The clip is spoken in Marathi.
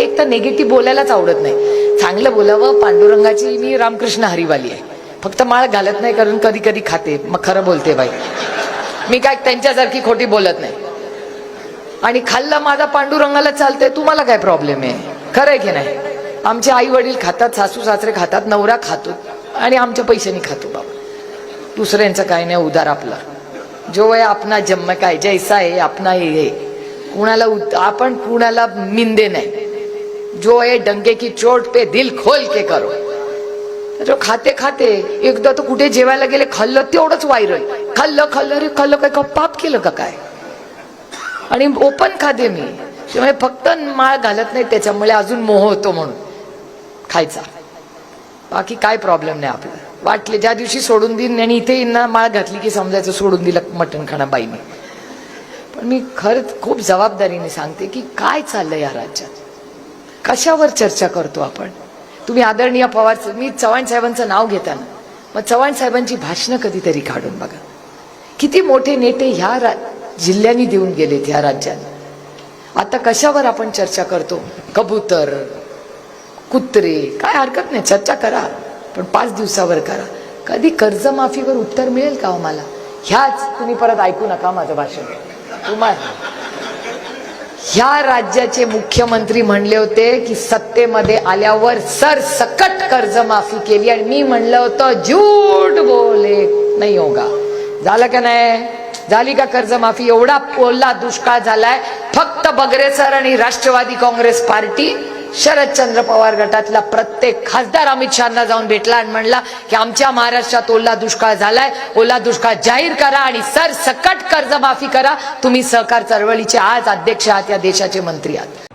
एक तर निगेटिव्ह बोलायलाच आवडत नाही. चांगलं बोलावं पांडुरंगाची मी रामकृष्ण हरिवाली आहे. फक्त माळ घालत नाही कारण कधी कधी खाते. मग खरं बोलते बाई. मी काय त्यांच्यासारखी खोटी बोलत नाही. आणि खाल्ला माझा पांडुरंगाला चालतंय तुम्हाला काय प्रॉब्लेम आहे? खरंय की नाही? आमचे आई वडील खातात सासू सासरे खातात नवरा खातो आणि आमच्या पैशाने खातो बाबा. दुसऱ्यांचं काय नाही उदार आपला. जो आहे आपला जन्म काय जैसा आहे आपणा हे हे. कुणाला आपण कुणाला मिंदे नाही. जो आहे डंके की चोट पे दिल खोल के करो। जो खाते खाते एकदा तर कुठे जेवायला गेले खाल्लं तेवढंच व्हायरल खाल्लं खाल्लं रे खाल्लं काय का पाप केलं का काय? आणि ओपन खाते मी. त्यामुळे फक्त माळ घालत नाही त्याच्यामुळे अजून मोह होतो म्हणून. खायचा. बाकी काय प्रॉब्लेम नाही आपला. वाटले ज्या दिवशी सोडून देईन आणि इथे ना माळ घातली की समजायचं सोडून दिलं मटण खाणा बाईने. पण मी खरंच खूप जबाबदारीने सांगते की काय चाललंय या राज्यात? कशावर चर्चा करतो आपण? तुम्ही आदरणीय पवार मी चव्हाण साहेबांचं नाव घेताना मग चव्हाण साहेबांची भाषणं कधीतरी काढून बघा. किती मोठे नेते ह्या रा जिल्ह्यांनी देऊन गेलेत ह्या राज्यात आता कशावर आपण चर्चा करतो? कबूतर कुत्रे काय हरकत नाही चर्चा करा. पण पाच दिवसावर करा. कधी कर्जमाफीवर उत्तर मिळेल का हो मला? ह्याच तुम्ही परत ऐकू नका माझं भाषण. तुम्हाला ह्या राज्याचे मुख्यमंत्री म्हणले होते की सत्तेमध्ये आल्यावर सर सकट कर्जमाफी केली. आणि मी म्हणलं होतं झूट बोले. नाही होगा झालं का नाही? झाली का कर्जमाफी? एवढा ओला दुष्काळ झालाय. फक्त बगरे सर आणि राष्ट्रवादी काँग्रेस पार्टी शरदचंद्र पवार गटातला प्रत्येक खासदार अमित शहाना जाऊन भेटला आणि म्हणला की आमच्या महाराष्ट्रात ओला दुष्काळ झालाय ओला दुष्काळ जाहीर करा आणि सर सकट कर्जमाफी करा. तुम्ही सहकार चळवळीचे आज अध्यक्ष आहात या देशाचे मंत्री आहात.